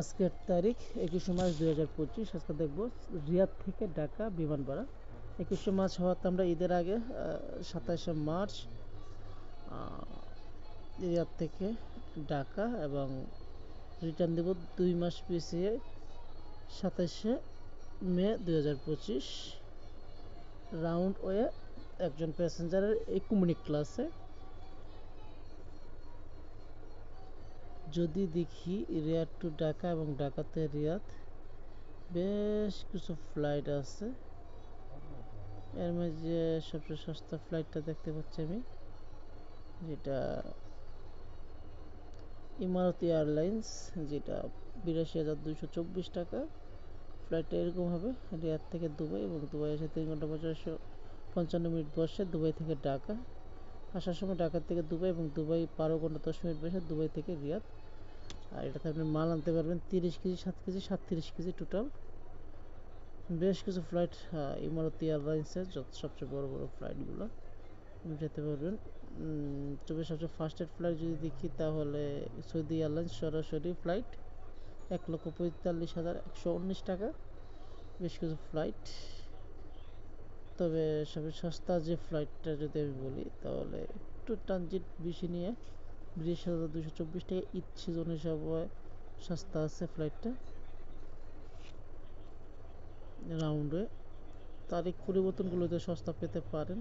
আজকের তারিখ একুশে মার্চ দুই হাজার পঁচিশ। আজকে দেখব রিয়াদ থেকে ঢাকা বিমান ভাড়া। একুশে মার্চ হওয়াতে আমরা ঈদের আগে সাতাশে মার্চ রিয়াদ থেকে ঢাকা এবং রিটার্ন দেব দুই মাস পিছিয়ে সাতাশে মে দুই হাজার পঁচিশ। রাউন্ড ওয়ে একজন প্যাসেঞ্জারের একুমিনিক ক্লাসে। যদি দেখি রিয়াদ টু ঢাকা এবং ঢাকাতে রিয়াদ, বেশ কিছু ফ্লাইট আছে। এর মধ্যে সবচেয়ে সস্তা ফ্লাইটটা দেখতে পাচ্ছি আমি, যেটা ইমারতি এয়ারলাইন্স, যেটা বিরাশি হাজার দুইশো চব্বিশ টাকা। ফ্লাইটটা এরকম হবে, রিয়াদ থেকে দুবাই এবং দুবাই এসে তিন ঘণ্টা পঞ্চাশশো পঞ্চান্ন মিনিট বসে দুবাই থেকে ঢাকা। আসার সময় ঢাকা থেকে দুবাই এবং দুবাই বারো ঘণ্টা দশ মিনিট বসে দুবাই থেকে রিয়াদ। আর এটাতে আপনি মাল আনতে পারবেন তিরিশ কেজি, সাত কেজি, সাতত্রিশ কেজি টোটাল বেশ কিছু ফ্লাইট ইমারতি এয়ারলাইন্সের যত সবচেয়ে বড় বড় ফ্লাইটগুলো যেতে পারবেন। তবে সবচেয়ে ফাস্টেস্ট ফ্লাইট যদি দেখি তাহলে সৌদি এয়ারলাইন্স সরাসরি ফ্লাইট এক লক্ষ পঁয়তাল্লিশ হাজার একশো উনিশ টাকা। বেশ কিছু ফ্লাইট তবে সবচেয়ে সস্তা যে ফ্লাইটটা যদি আমি বলি, তাহলে একটু ট্রানজিট বেশি নিয়ে বিশ হাজার দুশো চব্বিশ টাকা ইচ্ছে সিজন হিসাবে সস্তা আছে ফ্লাইটটা রাউন্ডে তারিখ পরিবর্তনগুলোতে সস্তা পেতে পারেন।